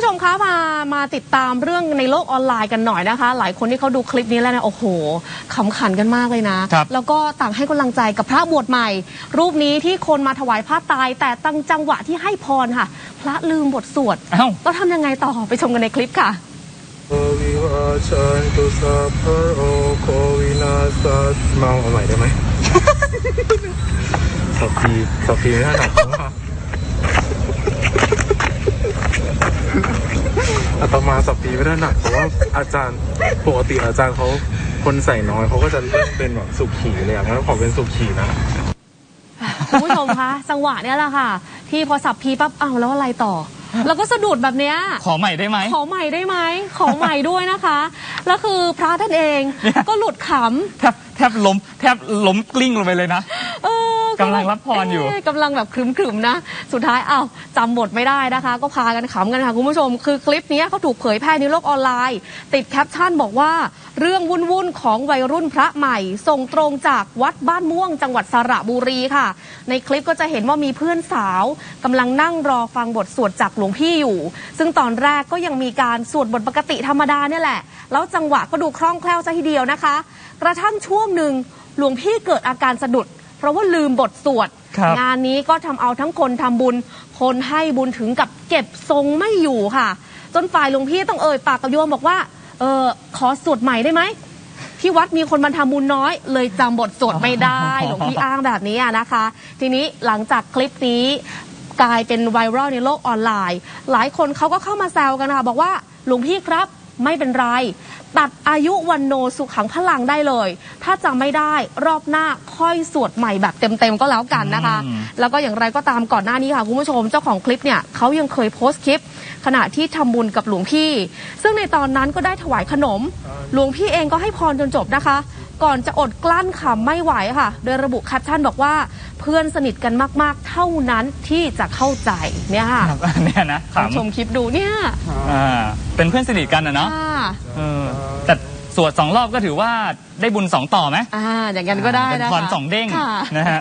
ผู้ชมคะมามาติดตามเรื่องในโลกออนไลน์กันหน่อยนะคะ หลายคนที่เขาดูคลิปนี้แล้วเนี่ยโอ้โหขำขันกันมากเลยนะครับแล้วก็ต่างให้กำลังใจกับพระบวชใหม่ รูปนี้ที่คนมาถวายผ้าตาย แต่ตั้งจังหวะที่ให้พรค่ะ พระลืมบทสวดเอ้าก็ทำยังไงต่อไปชมกันในคลิปค่ะโควิวาชันตุสัพพะโรโควินาสัสเมาเอาใหม่ได้ไหมสับพีสับพีไม่ถนัด มากอาตมาสับพีไม่ถนัดเพราะว่าอาจารย์ปกติอาจารย์เขาคนใส่น้อยเขาก็จะเลือกเป็นแบบสุขีเลยอะงั้นขอเป็นสุขีนะคุณผู้ชมคะจังหวะเนี้ยแหละค่ะ ที่พอสับพีปั๊บอ้าวแล้วอะไรต่อ แล้วก็สะดุดแบบเนี้ยขอใหม่ได้ไหมขอใหม่ได้ไหมขอใหม่ด้วยนะคะ แล้วคือพระท่านเองเนี่ยก็หลุดขำแทบแทบล้มแทบล้มกลิ้งลงไปเลยนะเออ กำลังรับพรอยู่ เกำลังแบบครึมๆนะ สุดท้ายอ้าวจำบทไม่ได้นะคะ ก็พากันขำกันค่ะคุณผู้ชม คือคลิปนี้เขาถูกเผยแพร่ในโลกออนไลน์ ติดแคปชั่นบอกว่า เรื่องวุ่นๆของวัยรุ่นพระใหม่ ส่งตรงจากวัดบ้านม่วงจังหวัดสระบุรีค่ะ ในคลิปก็จะเห็นว่ามีเพื่อนสาวกำลังนั่งรอฟังบทสวดจากหลวงพี่อยู่ ซึ่งตอนแรกก็ยังมีการสวดบทปกติธรรมดาเนี่ยแหละ แล้วจังหวะก็ดูคล่องแคล่วซะทีเดียวนะคะ กระทั่งช่วงหนึ่งหลวงพี่เกิดอาการสะดุด เพราะว่าลืมบทสวด ครับงานนี้ก็ทำเอาทั้งคนทำบุญ คนให้บุญถึงกับเก็บทรงไม่อยู่ค่ะ จนฝ่ายหลวงพี่ต้องเอ่ยปากกับโยมบอกว่า เออขอสวดใหม่ได้ไหม ที่วัดมีคนมาทำบุญน้อย เลยจำบทสวดไม่ได้ หลวงพี่อ้างแบบนี้อะนะคะ ทีนี้หลังจากคลิปนี้กลายเป็นไวรัลในโลกออนไลน์ หลายคนเขาก็เข้ามาแซวกันค่ะ บอกว่าหลวงพี่ครับ ไม่เป็นไร ตัดอายุวันโนสุขังพลังได้เลย ถ้าจำไม่ได้รอบหน้าค่อยสวดใหม่แบบเต็มๆก็แล้วกันนะคะอืมแล้วก็อย่างไรก็ตามก่อนหน้านี้ค่ะคุณผู้ชมเจ้าของคลิปเนี่ยเขายังเคยโพสต์คลิป ขณะที่ทำบุญกับหลวงพี่ ซึ่งในตอนนั้นก็ได้ถวายขนม หลวงพี่เองก็ให้พรจนจบนะคะ ก่อนจะอดกลั้นขำไม่ไหวค่ะ โดยระบุแคปชั่นบอกว่าเพื่อนสนิทกันมาก ๆ เท่านั้นที่จะเข้าใจเนี่ยค่ะครับเนี่ยนะลองชมขำคลิปดูเนี่ยอ่า เป็นเพื่อนสนิทกันนะเนาะค่ะเออแต่สวดสองรอบก็ถือว่าได้บุญสองต่อไหมอ่าอย่างนั้นก็ได้เป็นนะพคะรสองเด้งค่ะ นะฮะ